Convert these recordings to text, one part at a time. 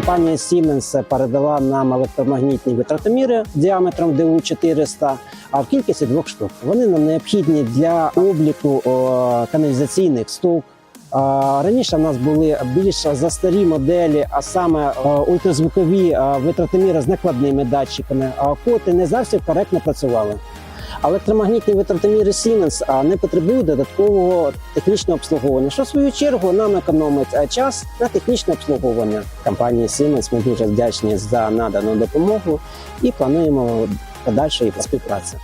Компанія Siemens передала нам електромагнітні витратоміри діаметром ДУ 400, а в кількості двох штук. Вони нам необхідні для обліку каналізаційних сток. А, Раніше в нас були більш застарі моделі, а саме ультразвукові витратоміри з накладними датчиками, а коти не завжди коректно працювали. Електромагнітні витратоміри Siemens не потребують додаткового технічного обслуговування, що в свою чергу нам економить час на технічне обслуговування. Компанії Siemens ми дуже вдячні за надану допомогу і плануємо подальшої співпраці.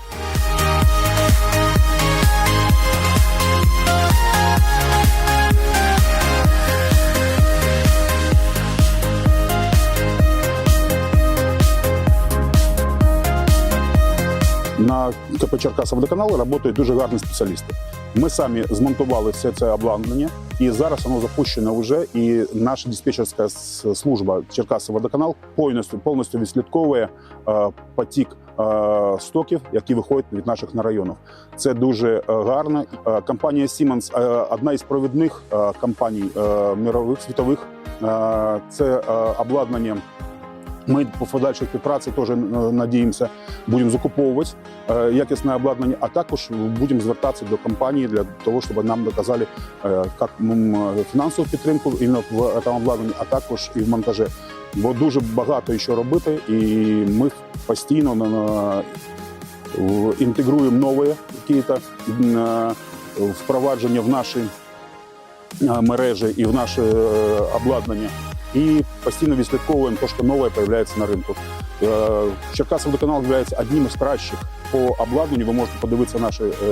На КП Черкасоводоканал працюють дуже гарні спеціалісти. Ми самі змонтували все це обладнання, і зараз воно запущено вже. І наша диспетчерська служба Черкасоводоканал повністю повністю відслідковує е, потік е, стоків, які виходять від наших на районів. Це дуже е, гарно. Компанія Siemens одна із провідних компаній мирових світових. Це обладнання. Ми по подальшій співпраці теж е, надіємося, будемо закуповувати е, якісне обладнання, а також будемо звертатися до компанії для того, щоб нам доказали е, як фінансову підтримку іменно в цьому обладнанні, а також і в монтажі. Бо дуже багато що робити, і ми постійно в- інтегруємо нові якісь впровадження в наші мережі і в наше обладнання. І постійно відслідковуємо те, що нове з'являється на ринку. Е, Черкасов водоканал є одним із кращих по обладнанню. Ви можете подивитися наше е,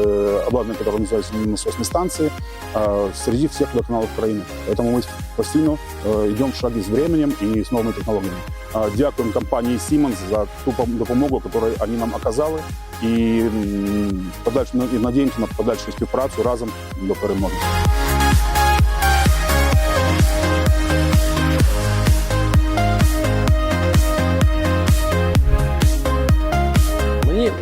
обладнання, яке називається насосні станції, е, серед всіх водоканалів країни. Тому ми постійно е, йдемо в шаги з временем і з новими технологіями. Е, Дякуємо компанії Siemens за ту пом- допомогу, яку вони нам оказали, і м, подальш- і надіємося на подальшу співпрацю разом до перемоги.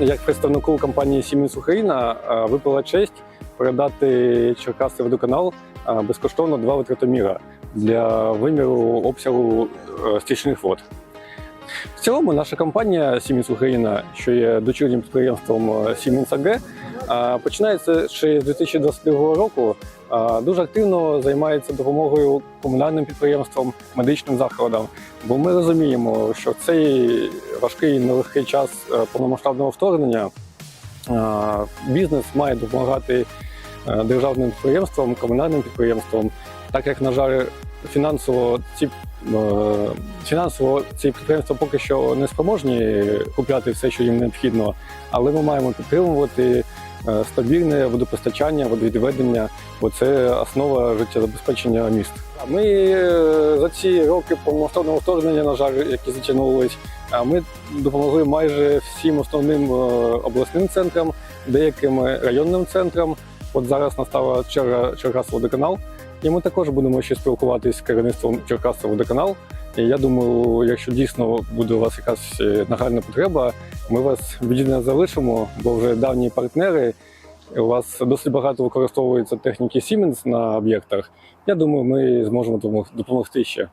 Як представнику компанії Siemens Україна, е, випала честь передати Черкаси водоканал е, безкоштовно два витратоміра для виміру обсягу е, стічних вод. В цілому, наша компанія Siemens Україна, що є дочірнім підприємством Siemens AG, починається ще з 2022 року. Дуже активно займається допомогою комунальним підприємствам, медичним закладам, бо ми розуміємо, що в цей важкий нелегкий час е, повномасштабного вторгнення бізнес має допомагати е, державним підприємствам, комунальним підприємствам, так як, на жаль, фінансово ці е, фінансово ці підприємства поки що не спроможні купляти все, що їм необхідно, але ми маємо підтримувати е, стабільне водопостачання, водовідведення, бо це основа життєзабезпечення міст. Ми е, за ці роки повномасштабного вторгнення, на жаль, які затягнулись, ми допомогли майже всім основним обласним центрам, деяким районним центрам. От зараз настала черга черга Черкасоводоканал, і ми також будемо ще спілкуватися з керівництвом Черкасоводоканал. І я думаю, якщо дійсно буде у вас якась е, нагальна потреба, ми вас в залишимо, бо вже давні партнери. У вас досить багато використовується техніки Siemens на об'єктах. Я думаю, ми зможемо допомогти ще.